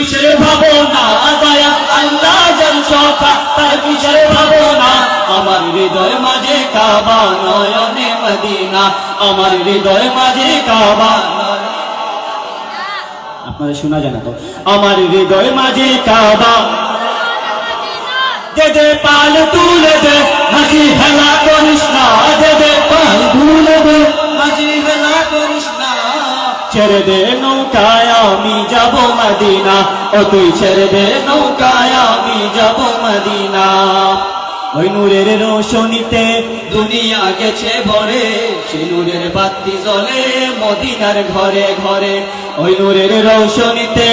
কিসের ভাবনা? দয়া আল্লাহ জন সখা তার কিসের ভাবনা? আমার হৃদয় মাঝে কাবা নয়নে মদিনা। আমার হৃদয় মাঝে কাবা শোনা যায় না তো? আমার হৃদয় মাঝে কাবা দে দে, পাল তুলে দে মাঝি হেলা করিস না। দে দে, পাল তুলে দে। না ছেড়ে দে নৌকায়, আমি যাব মদিনা। ও তুই ছেড়ে দে নৌকায়, আমি যাব মদিনা। ওই নূরের রোশনীতে দুনিয়া গেছে ভরে, সে নূরের বাতি জ্বলে মদিনার ঘরে ঘরে। ওই নূরের রোশনীতে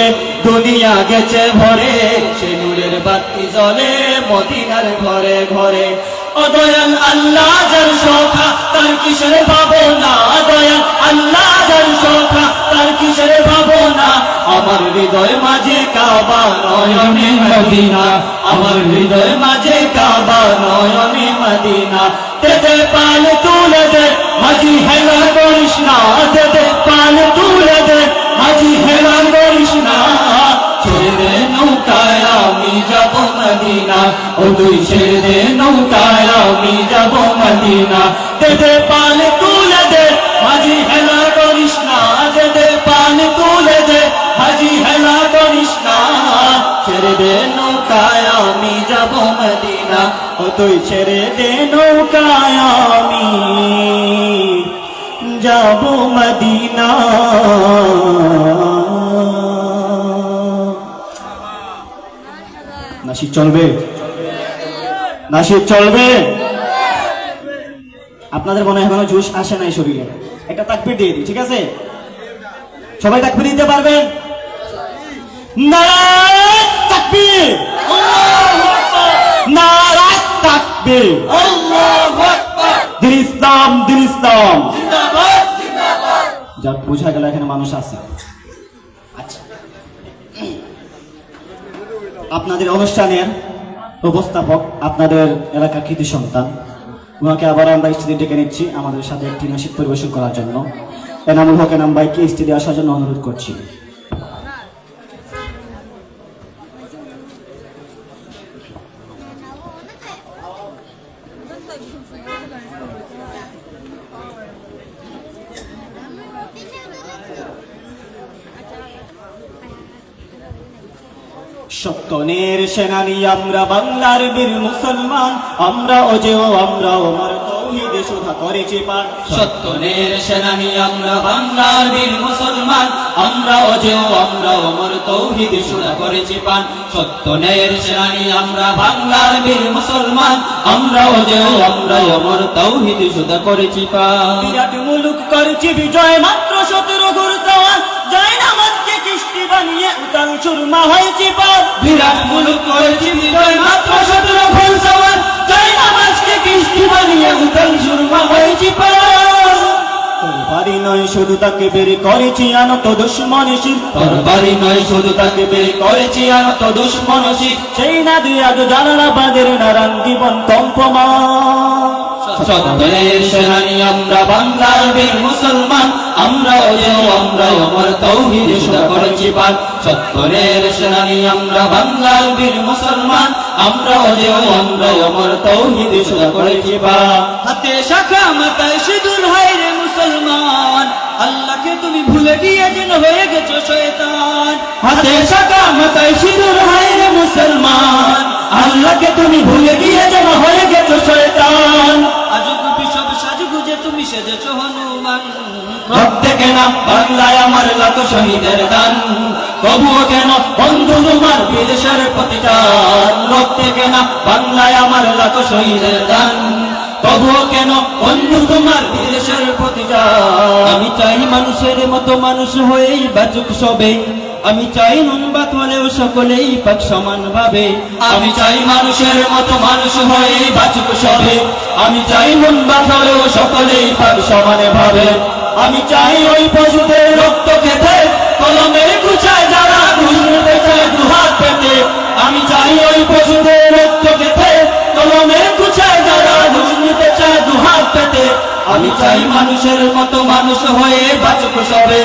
দুনিয়া গেছে ভরে, সে নূরের বাতি জ্বলে মদিনার ঘরে ঘরে। ও দয়াল আল্লাহ, যার সখা তার কিসের আমার হৃদয় মাঝে কাবা নয়নে মদিনা। আমার হৃদয় মাঝে কাবা নয়নে মদিনা। তেতে পাল তুলে দে, মাঝি হেলা করিস না। তেতে পাল তুলে দে, মাঝি হেলা করিস না। ছেড়ে নৌকায় আমি যাব মদিনা। ও তুই ছেড়ে নৌকায় আমি যাব মদিনা। তেতে পাল ও তুই ছেড়ে দে নৌকায় আমি। যাব মদিনা। নাসির চলবে? নাসির চলবে? আপনাদের মনে হয় জুস আসে নাই শরীরে। একটা তাকবির দিয়ে দিই ঠিক আছে? সবাই তাকবির দিতে পারবেন নারায় তাকবীর! নারায় তাকবীর দিন ইসলাম দিন ইসলাম। যা বোঝা গেল এখানে মানুষ আছে। আচ্ছা। আপনাদের অনুষ্ঠানের উপস্থাপক আপনাদের এলাকার কৃতি সন্তান। ওনাকে আবার আমরা স্টেজে ডেকে নিচ্ছি আমাদের সাথে একটি নাসিক পরিবেশন করার জন্য। এনামুল হক এনাম ভাইকে স্টেজে আসার জন্য অনুরোধ করছি। সত্যনের সেনানি, আমরা বাংলার বীর মুসলমান। আমরা অজেয়, আমরা ওমর করেছি পান সত্যনের আমরা বাংলার বীর মুসলমান। আমরা অজেয়, আমরা করেছি পান সত্যনের আমরা বাংলার বীর মুসলমান। আমরা আমরা করেছি বিরাট মুলুক করেছি বিজয়, মাত্র সতেরো গুরুত্বান উতাল সুরমা হয়েছি পার। বিরাট মুলুক করেছি বিজয় মাত্র সতেরো ফুল সওয়ার। জয় নামাজকে কৃষ্টি বানিয়ে উতাল সুরমা হয়েছি পার। তরবারি নয় শুধু তাকে বের করেছি আনত দুশ্মনসি তরবারি নয় শুধু তাকে বের করেছি আনত দুশ্মনসি সেই না দিয়ে আজ জানালাবাদের নারায়ণ জীবন কম্পমান সত্যের সেনানি আমরা বাংলার বীর মুসলমান আমরা ওজেও আমরা অমর তৌহিদ সুদা করেছি পান সত্যের সেনানি আমরা বাংলার বীর মুসলমান আমরা ওজেও আমরা অমর তৌহিদ সুদা করেছি পান হাতে শাখা মাথায় সিঁদুর হায় রে মুসলমান আল্লাহকে তুমি ভুলে গিয়ে যেন হয়ে গেছো শয়তান হাতে শাখা মাথায় সিঁদুর হায় রে মুসলমান আল্লাহকে তুমি ভুলে গিয়ে যেন হয়ে গেছো শয়তান তুমি সেজেছো হনুমান। রক্তে কেন বাংলায় আমার লাখ শহীদের দান তবুও কেন বন্ধু তোমার বিদেশের প্রতিদান রক্তে কেন বাংলায় আমার লাখ শহীদের দান তবুও কেন বন্ধু তোমার বিদেশের প্রতিদান আমি চাই মানুষের মতো মানুষ হয়েই বাচুক সবে। আমি চাই নুন ভাত হলেও সকলেই পাক সমান ভাবে আমি চাই মানুষের মতো মানুষ হয়ে বাঁচুক সবে। আমি চাই নুন ভাত হলেও সকলেই পাক সমানে ভাবে আমি চাই ওই পশুদের রক্ত খেতে কলমের গুছায় যারা ঘুরতে চায় দুহাত পেতে। আমি চাই ওই পশুদের চাই মানুষের মতো মানুষ হয়ে বাঁচব সবে।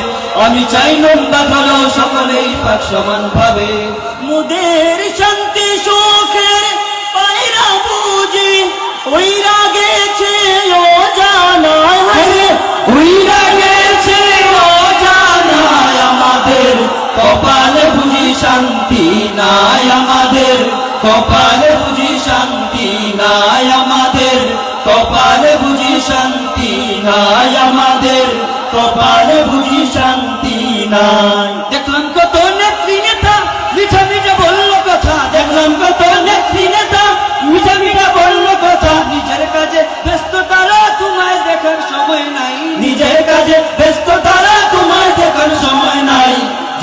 আমি চাই নোংরা ধরো সকলেই পাক সমান ভাবে। মুদের শান্তি সুখের পায়রা বুঝি ওইরা গেছে ও জানায়। উইরা গেছে অজানায় আমাদের কপালে বুঝি শান্তি নাই আমাদের। কপালে বুঝি শান্তি বুঝি শান্তি নাই আমাদের, কপালে বুঝি শান্তি নাই। দেখলাম কত নেত্রী নেতা মিঠা মিঠা বলল কথা, দেখলাম কত নেত্রী নেতা মিঠা মিঠা বলল কথা। নিজের কাজে ব্যস্ত তারা তোমায় দেখার সময় নাই। নিজের কাজে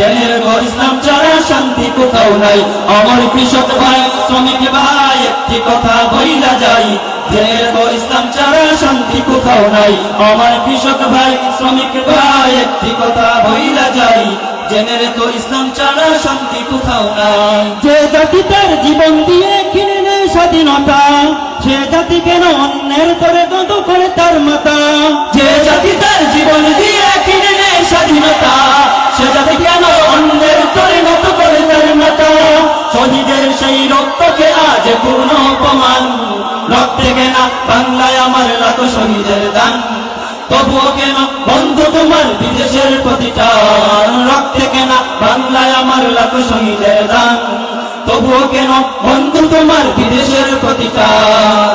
ঘর ইসলাম ছাড়া শান্তি কোথাও নাই। আমার কৃষক ভাই শ্রমিক ভাই একটি কথা বইলা যাই। জেনের ঘর ইসলাম ছাড়া শান্তি কোথাও নাই। আমার কৃষক ভাই শ্রমিক ভাই একটি কথা বইলা যাই। জেনের তো ইসলাম ছাড়া শান্তি কোথাও নাই। যে জাতি তার জীবন দিয়ে কিনে নেয় স্বাধীনতা সে জাতি কেন অন্যের করে দন্ত করে তার মাতা? যে জাতি তার জীবন দিয়ে কিনে নেয় স্বাধীনতা সে কেন অন্যের পরিণত করে তার মাতা শহীদের সেই রক্তকে আজ পূর্ণ অপমান। রক্তে কেন বাংলায় আমার লাখো শহীদের দান। তবুও কেন বন্ধু তোমার বিদেশের প্রতিটান রক্তে কেন বাংলায় আমার লাখো শহীদের দান। তবুও কেন বন্ধু তোমার বিদেশের প্রতিটান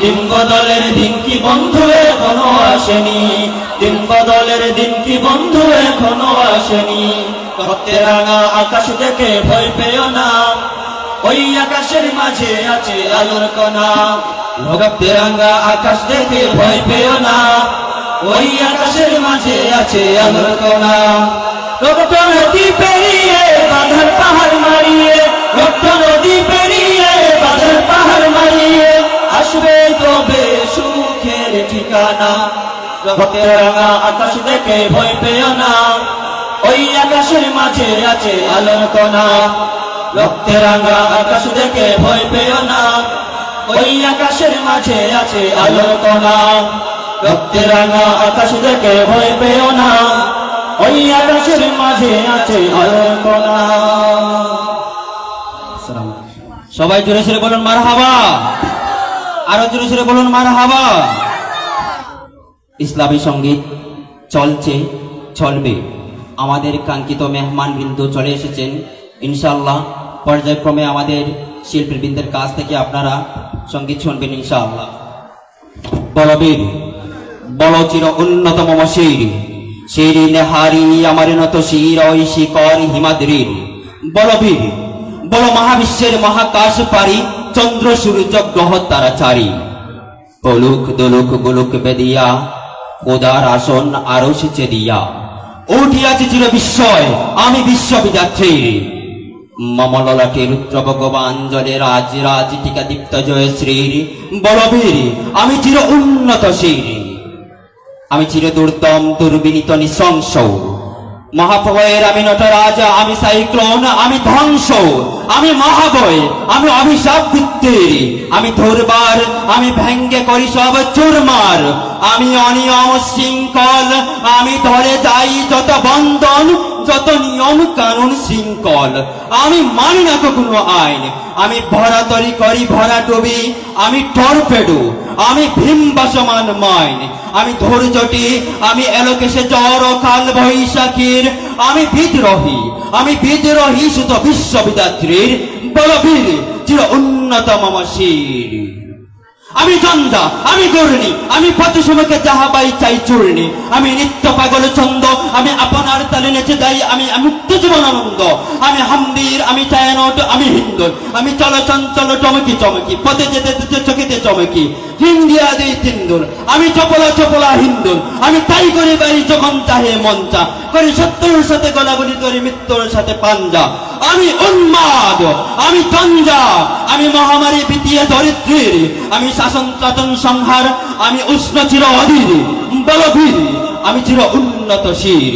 দিন বদলের দিন কি বন্ধু এখনও আসেনি? দিন বদলের দিন কি বন্ধু এখনও আসেনি? রক্তে রাঙা আকাশ দেখে ভয় পেও না। ওই আকাশের মাঝে আছে আলোর কণা। রক্তে রাঙা আকাশ দেখে ভয় পেও না। ওই আকাশের মাঝে আছে আলোর কণা। রক্ত নদী পেরিয়ে বাঁধর পাহাড় মারিয়ে, রক্ত আসবে তবে সুখের ঠিকানা। রক্তে রাঙা আকাশ দেখে ভয় পেও না। ওই আকাশের মাঝে আছে আলোর কণা রক্তে রাঙা আকাশ দেখে ভয় পেও না। ওই আকাশের মাঝে আছে আলোর কণা রক্তে রাঙা আকাশ দেখে ভয় পেও না। ওই আকাশের মাঝে আছে আলোর কণা সবাই জোরে সরে বলুন মার হাবা আরও জোরে সরে বলুন মার হাবা ইসলামী সংগীত চলছে, চলবে। আমাদের কাঙ্ক্ষিত মেহমান বিন্দু চলে এসেছেন। ইনশাল্লাহ পর্যায়ক্রমে আমাদের শিল্পীবৃন্দের কাছ থেকে আপনারা সংগীত শুনবেন, ইনশাআল্লাহ। বলবীর বল চির উন্নতম শির শির নেহারি আমার নত শির, ওই শিকর হিমাদ্রির। বলবীর, বল মহাবিশ্বের মহাকাশ পারি চন্দ্র সূর্য গ্রহ তারা চারি। পলুক দোলুক গোলুক বেদিয়া, খোদার আসন আরও সেচে দিয়া। উঠিয়াছে চির বিস্ময়, আমি বিশ্ববিদাত্রী মমললাটে রুদ্র ভগবান জলে রাজ রাজ টিকা দীপ্ত জয় শ্রীর। বলবীর, আমি চির উন্নত শির। আমি চির দুর্দম, দুর্বিনীত, নৃশংস। মহাপ্রভয়ের আমি নটরাজ, আমি সাইক্লোন, আমি ধ্বংস, আমি মহাবয়, আমি অভিশাপ বৃত্তির আমি ধরবার, আমি ভেঙ্গে করি সব চুরমার। আমি অনিয়ম শৃঙ্খল, আমি ধরে যাই যত বন্ধন যত নিয়ম কানুন শৃঙ্খল, আমি মানি না তো কোনো আইন। আমি ভরাতরি করি ভরা ডুবি, আমি টর্পেডো, আমি ভীম বাসমান মাইন। আমি ধৈর্যটি, আমি এলোকেশে জ্বর কাল বৈশাখীর। আমি বিদ্রোহী আমি বিদ্রোহী শুধু বিশ্ববিদাত্রীর বলবীর, চির উন্নত মম শির আমি জন্দা, আমি গরুনি আমি পথ সময়কে যাহা পাই চাই চূর্ণি। আমি নিত্য পাগল ছন্দ আমি আপনার তালে নেচে যাই, আমি মুক্ত জীবন আনন্দ। আমি হামদির, আমি ছায়ানট আমি হিন্দু। আমি চল চঞ্চল, চমকি চমকি, পথে যেতে যেতে চকিতে চমকি। হিন্দিয়া দিই তিন্দুর আমি চপলা চপলা হিন্দুর। আমি তাই করি বাড়ি যখন চাহে মঞ্চা, করি সত্যর সাথে গলাগলি, করি মৃত্যুর সাথে পাঞ্জা। আমি উন্মাদ, আমি চঞ্জা আমি মহামারী বিতিয়ে দরিদ্রের আমি শাসন শাসন সংহার, আমি উষ্ণ চির অধীর, বলবীর, আমি চির উন্নত শির।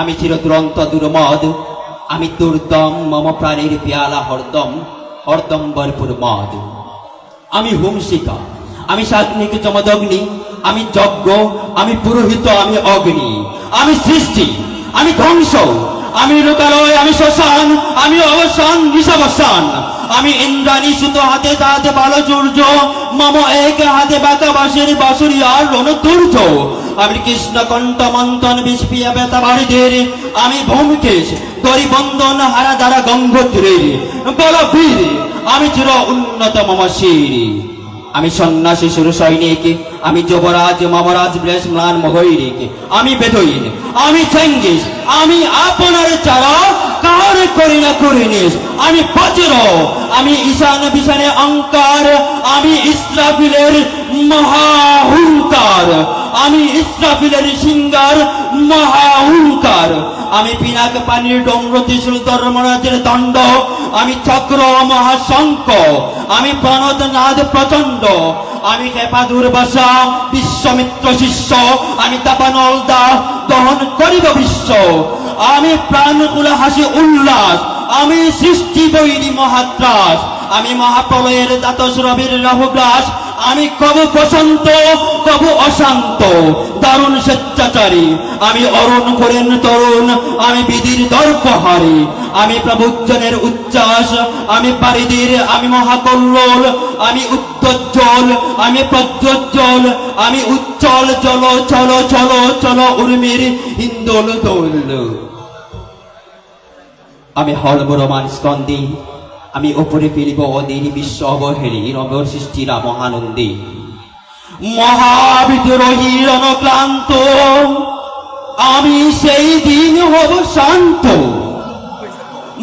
আমি চির দুরন্ত দুর্মদ, আমি দুর্দম মম প্রাণীর পেয়ালা হরদম হরদম ভরপুর মদ। আমি হুমশিকা আমি সাগ্নিক চমদগ্নি আমি যজ্ঞ, আমি পুরোহিত, আমি অগ্নি। আমি সৃষ্টি, আমি ধ্বংস আমি লোকালয় আমি শ্মশান, আমি অবসান, নিশাবসান। আমি ইন্দ্রাণী সুতো হাতে তাহাতে ভালো সূর্য মম এক হাতে বাঁকা বাঁশের বাঁশুরি আর রণদুর্য আমি কৃষ্ণ কণ্ঠ মন্থন বিস্পিয়া বেতা বাড়িদের আমি ভূমিকেশ দরি বন্ধন হারা দ্বারা গঙ্গোত্রের। বলবীর, আমি চির উন্নত মম শির আমি সন্ন্যাসী সুর সৈনিক, আমি যুবরাজ, মমরাজ ব্লেশ ম্লান আমি বেদইন, আমি চেঙ্গিস, আমি আপনার চাওয়া কার করি না করিনিস আমি বজ্র আমি ঈশান বিশানে অঙ্কার আমি ইসরাফিলের মহাহুঙ্কার আমি ইসরাফিলের সিঙ্গার মহাহুঙ্কার আমি পিনাক পানির ডম্র ত্রিশুল ধর্মরাজের দণ্ড। আমি চক্র মহাশঙ্ক আমি প্রণত নাদ প্রচণ্ড আমি কেপা দুর্বাসা বিশ্বমিত্র শিষ্য। আমি তাপানল দাস দহন করিব বিশ্ব। আমি প্রাণকুল হাসি উল্লাস। আমি সৃষ্টি বৈরী মহাত্রাস। আমি মহাপ্রলয়ের দাতস রবির রাহুগ্রাস। আমি কবু বসন্ত কবু অশান্ত। দারুণ স্বেচ্ছাচারী। আমি অরুণ করেন তরুণ। আমি বিধির দর্পহারি। আমি প্রবুজ্জনের উচ্ছ্বাস। আমি পারিদির আমি মহাকল্লোল। আমি উত্তজ্জ্বল। আমি প্রজ্জ্বল। আমি উচ্চল চল চল চল চল, উর্মির হিন্দোল দোল। আমি হলব রোমান স্কন্দী আমি ওপরে ফিরিব অদিন বিশ্ব অবহেরি রবর সৃষ্টিরা মহানন্দী। মহাবিদ্রোহী রণক্লান্ত। আমি সেই দিন হব শান্ত।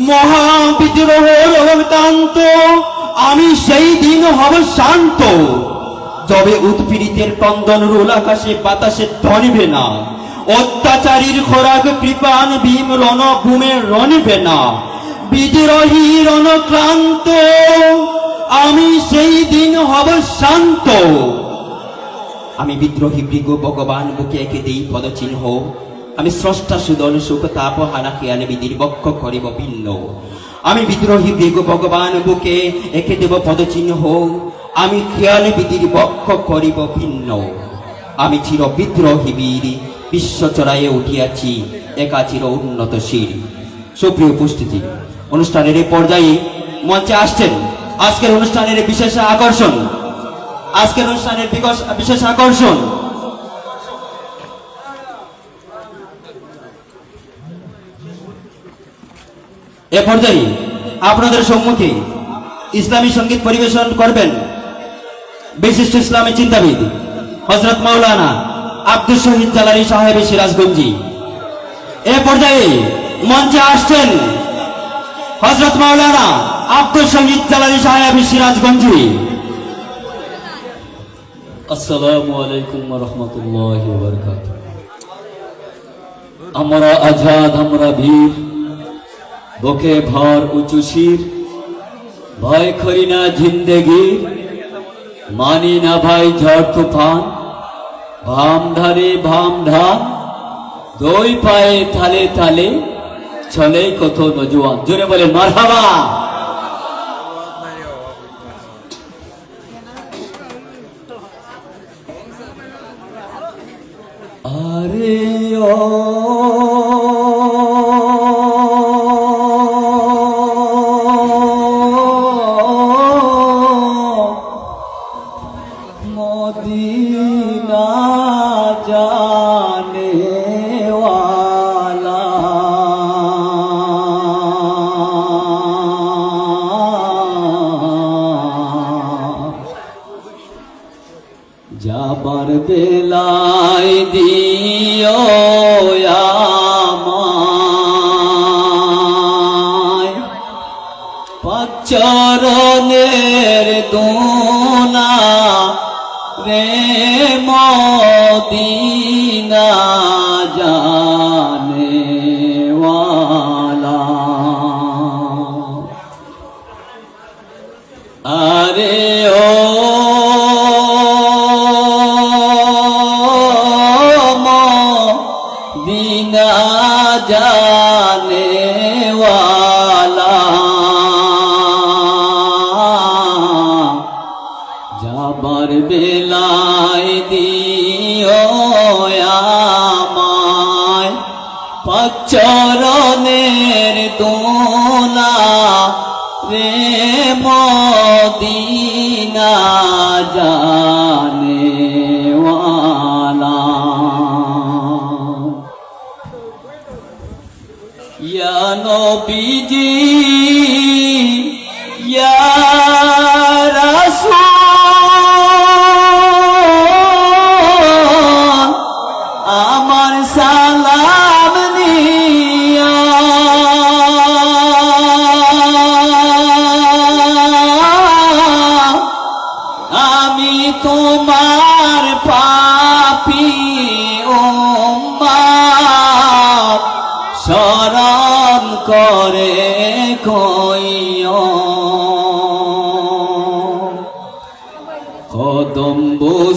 মহাবিদ্রোহ রণকান্ত আমি সেই দিন হব শান্ত। তবে উৎপীড়িতের কন্দন রোল আকাশে বাতাসে ধরিবে না। অত্যাচারীর খোরাক কৃপান ভীম রণ ভূমে রণিবে না। বিদ্রোহী রণক্লান্ত আমি সেই দিন হব শান্ত। আমি বিদ্রোহী মৃগ ভগবান, বুকে একে দেই পদচিহ্ন। আমি স্রষ্টা সুদল সুখ তাপ হানা খেয়ালে বিধির বক্ষ করিব ভিন্ন। আমি বিদ্রোহী মৃগ ভগবান, বুকে একে দেব পদচিহ্ন। আমি খেয়ালে বিধির বক্ষ করিব ভিন্ন। আমি চির বিদ্রোহী বীর বিশ্ব চড়াইয়ে উঠিয়াছি একা চির উন্নত শির। সুপ্রিয় উপস্থিতি, অনুষ্ঠানের এই পর্যায়ে মঞ্চে আসছেন আজকের অনুষ্ঠানের বিশেষ আকর্ষণ। আজকের অনুষ্ঠানের বিশেষ আকর্ষণ। এ পর্যায়ে আপনাদের সম্মুখে ইসলামী সংগীত পরিবেশন করবেন বিশিষ্ট ইসলামী চিন্তাবিদ হজরত মাওলানা আব্দুল শহীদ জালালি সাহেব সিরাজগঞ্জি এ পর্যায়ে মঞ্চে আসছেন হজরত মাওলানা আব্দুল শহীদ জালালি সাহেব সিরাজগঞ্জি আসসালামু আলাইকুম রহমতুল্লাহ আমরা আজাদ, আমরা বীর, বুকে ভর, উঁচু শির, ভয় করি না জিন্দেগি মানি না ভাই ঝড় তুফান। ভাম ধারে ভাম ধাম দই পায়ে থালে থালে, চলে কত নজওয়ান। জোরে বলে মারহাবা। আরে ও মদিনা জানে ওয়ালা বেলায় দিও আমায়। পচরণের দোনা পচরণের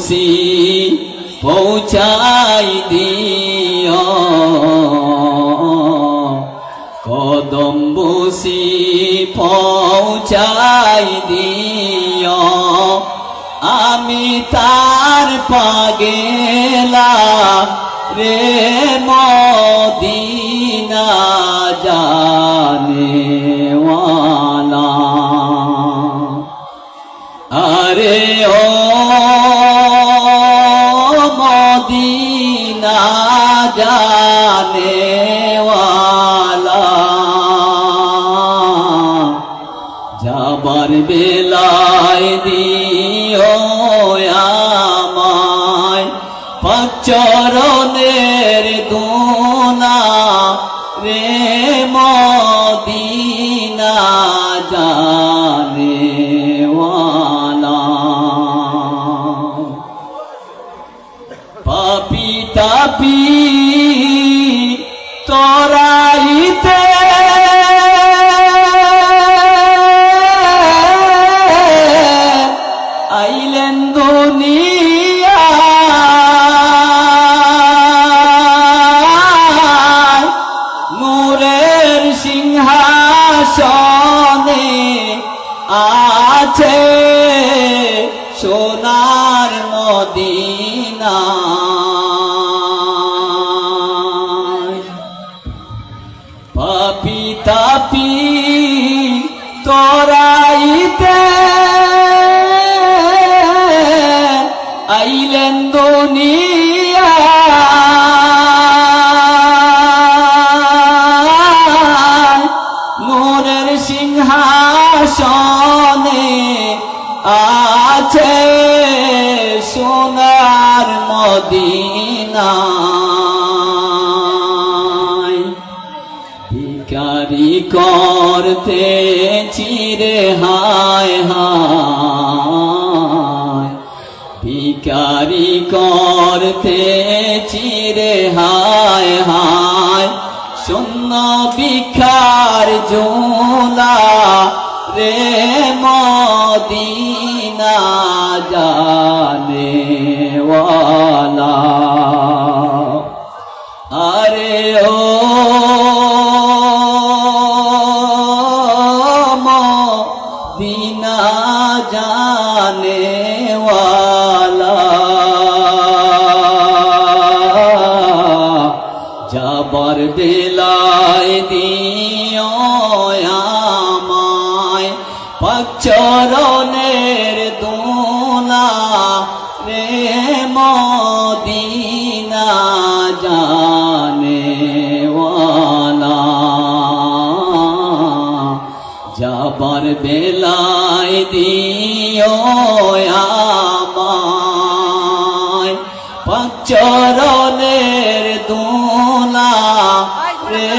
বসি পৌঁছাই দিও। কদম বসি পৌঁছাই দিও। আমি তার পাগেলা রে মদিনা জানে আরে ও জানে ওয়ালা যাবার বেলায় দিও আমায় পচরণের দোনা মদিনা ভিকারি করতে চিরে হায় হায়। ভিকারি করতে চিরে হায় হায়। শূন্য ভিখার জোলা রে মদিনা জানে ওয়ালা আরে ও দিনা জানে ওয়ালা যাবার বেলায় দিও আমায়। চরণের দোলা রে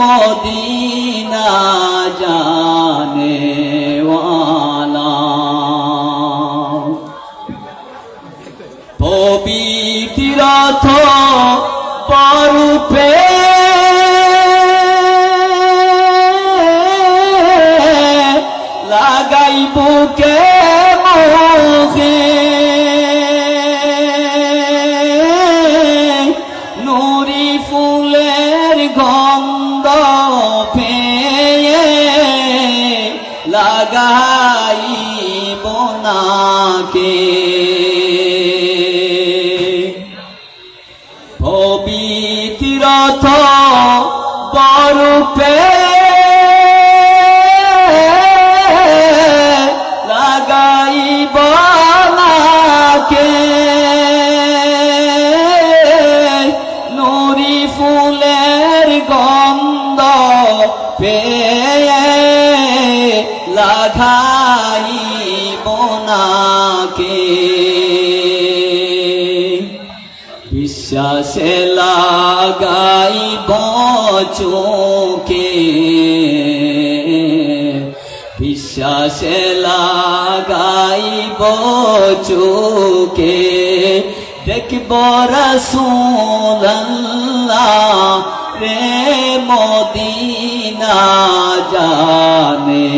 মদিনা জানে পবিত্রথ পরূপে লাগাই বোনাকে বিশ্বাসে লাগাই বচোকে বিশ্বাসে লাগাই বচোকে দেখব রসুল্লাহ মদিনা জানে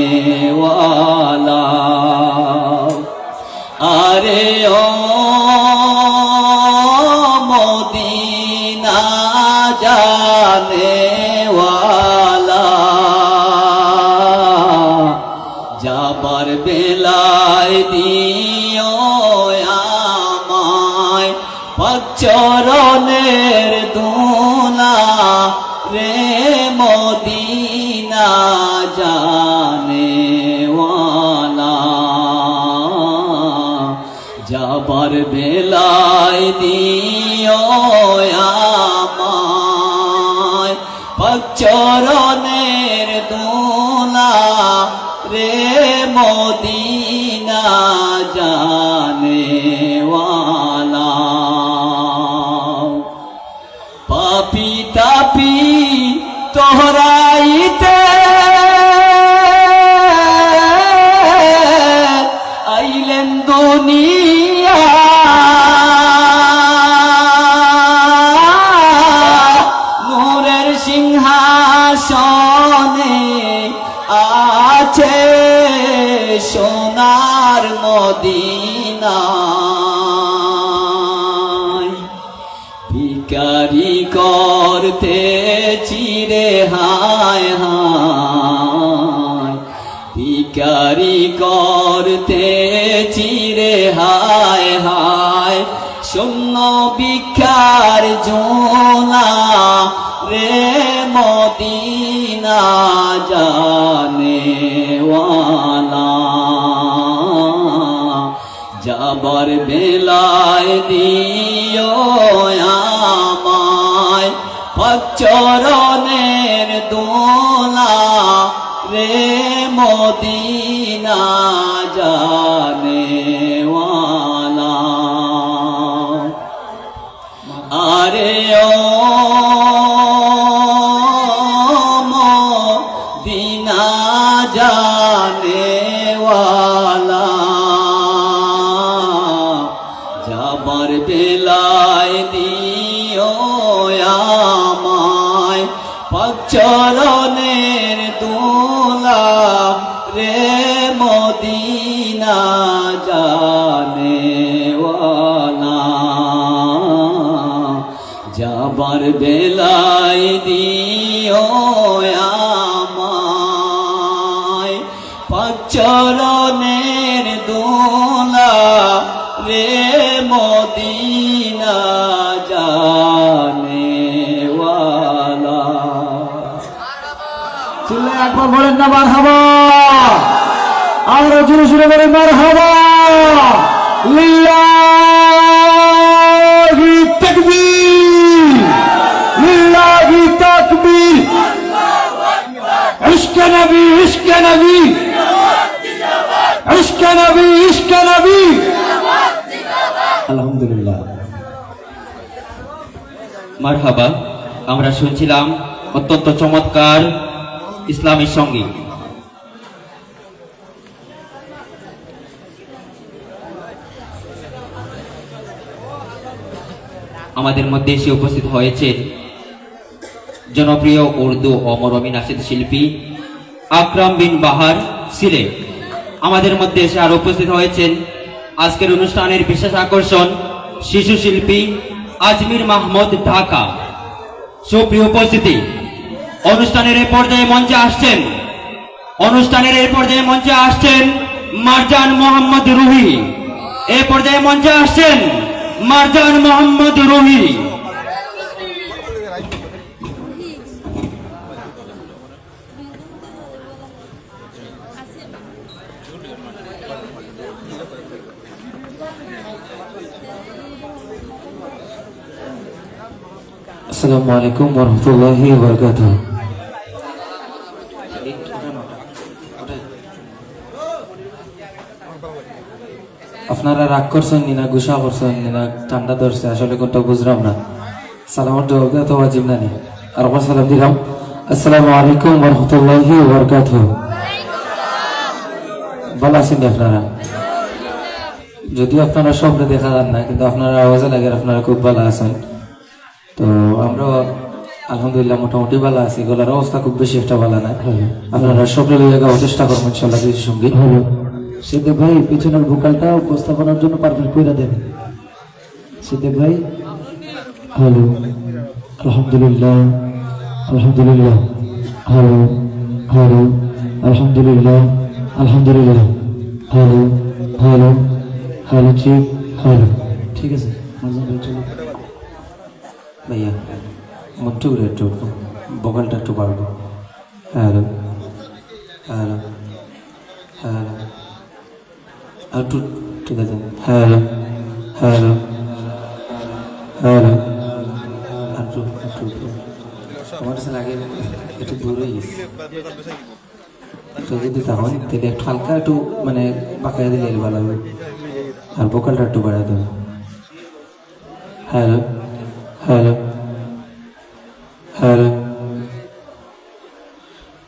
আরে ও মদিনা জানে যাবার বেলায় দিও আমায় পচরণের দোলা বেলায় দিও সোনার মদিনা। ভিকারি করতে চিরে হায় হায়। ভিকারি করতে চিরে হায় হায়। শূন্য ভিক্ষার জোলা রে মদিনা জানে যাবার বেলায় দিও আমায়। পচরণের দোলা রে মদিনা জানে। যাবার বেলায় দিও আমায়। পচরণের দোলা রে মদিনা জানে চিল্লে একবার বলেন না মার হাবা আরও জোরে জোরে বলেন মার হাবা লিল্লাহি। মারহাবা, আমরা শুনছিলাম অত্যন্ত চমৎকার ইসলামের সংগীত। আমাদের মধ্যে এসে উপস্থিত হয়েছেন জনপ্রিয় উর্দু ও মরমী নাসিদ শিল্পী আকরাম বিন বাহার সিলেট আমাদের মধ্যে এসে আর উপস্থিত হয়েছেন আজকের অনুষ্ঠানের বিশেষ আকর্ষণ শিশু শিল্পী আজমির মাহমুদ ঢাকা। সুপ্রিয় উপস্থিতি, অনুষ্ঠানের এই পর্যায়ে মঞ্চে আসছেন, অনুষ্ঠানের এই পর্যায়ে মঞ্চে আসছেন মারজান মোহাম্মদ রুহি। এ পর্যায়ে মঞ্চে আসছেন মারজান মোহাম্মদ রুহি। আসসালামু আলাইকুম ওরহমতুল্লাহি বরকাত আপনারা রাগ করছেন না গুসা করছেন না ঠান্ডা ধরছে, আসলে কোনটা বুঝলাম না। সালামর জবাব দেওয়া তো ওয়াজিব না নি। আর একবার সালাম দিলাম। আসসালামু আলাইকুম ওরহমতুল্লাহি বরকাত ভালো আছেন আপনারা? যদিও আপনারা স্বপ্নে দেখা যান না, কিন্তু আপনারা আওয়াজে লাগে আপনারা খুব ভালো আছেন। তো আমরা আলহামদুলিল্লাহ মোটামুটি ভালো আছি। গলার অবস্থা খুব বেশি একটা ভালো না। আপনারা সকলে লইয়া চেষ্টা করবেন ইনশাল্লাহ কিছু সংগীত সিদ্দিক ভাই পিছনের ভোকালটা উপস্থাপনার জন্য পারফেক্ট করে দেবেন সিদ্দিক ভাই। হ্যালো। আলহামদুলিল্লাহ। আলহামদুলিল্লাহ। হ্যালো। হ্যালো। আলহামদুলিল্লাহ। আলহামদুলিল্লাহ। হ্যালো। হ্যালো। হ্যালো ঠিক হ্যালো। ঠিক আছে। চলো ভাইয়া মুখটু করে একটু একটু বাড়বো হ্যালো হ্যালো হ্যালো একটু ঠিক আছে হ্যালো হ্যালো হ্যালো একটু একটু আমার কাছে লাগে একটু যদি তখন তাহলে একটু হালকা একটু মানে পাকায় দিলে ভালো হবে আর বোকালটা একটু বাড়াতে হবে হ্যালো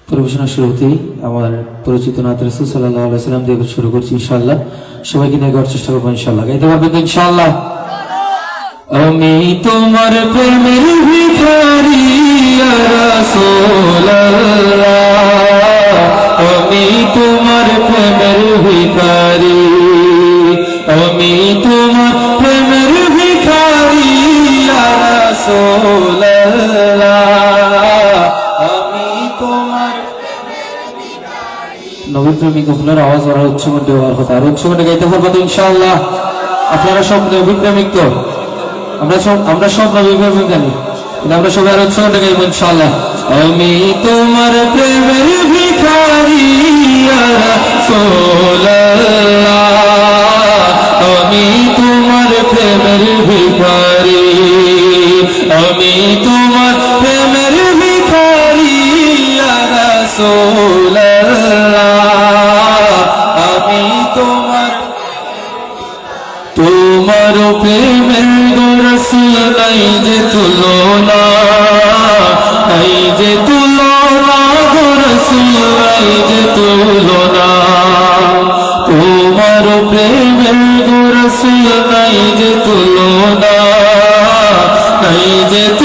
পরিবেশনার শুরুতেই আমার পরিচিত নাথ রসুল সাল্লাহ সাল্লাম দিয়ে শুরু করছি ইনশাল্লাহ সবাইকে নিয়ে করার চেষ্টা করব ইনশাল্লাহ গাইতে পারবেন ইনশাল্লাহ আমি তোমার প্রেমের ভিখারি আমি তোমার প্রেমের ভিখারি, আমি আমি তোমার নবীন প্রেমিক আপনার আওয়াজ ওরা উচ্চমন দেওয়ার কথা আর উচ্চমনে গাইতে পারব তো ইনশাআল্লাহ? আপনারা সব নবীন প্রেমিক তো? আমরা সব আমরা সব নবীন প্রেমিক জানি। আমরা সবাই আর উচ্চমনে গাইবো ইনশাআল্লাহ। আমি তোমার প্রেমের ভিখারি রাসূলুল্লাহ। আমি তোমার প্রেমের ভিখারি আমি তোমার প্রেমের ভিখারি আমি তোমার তোমার প্রেমের রসুল নাই যে তুলনা নাই যে তুলনা রসুল নাই যে তুলনা। তোমার প্রেমের রসুল নাই যে তুলনা Adiante.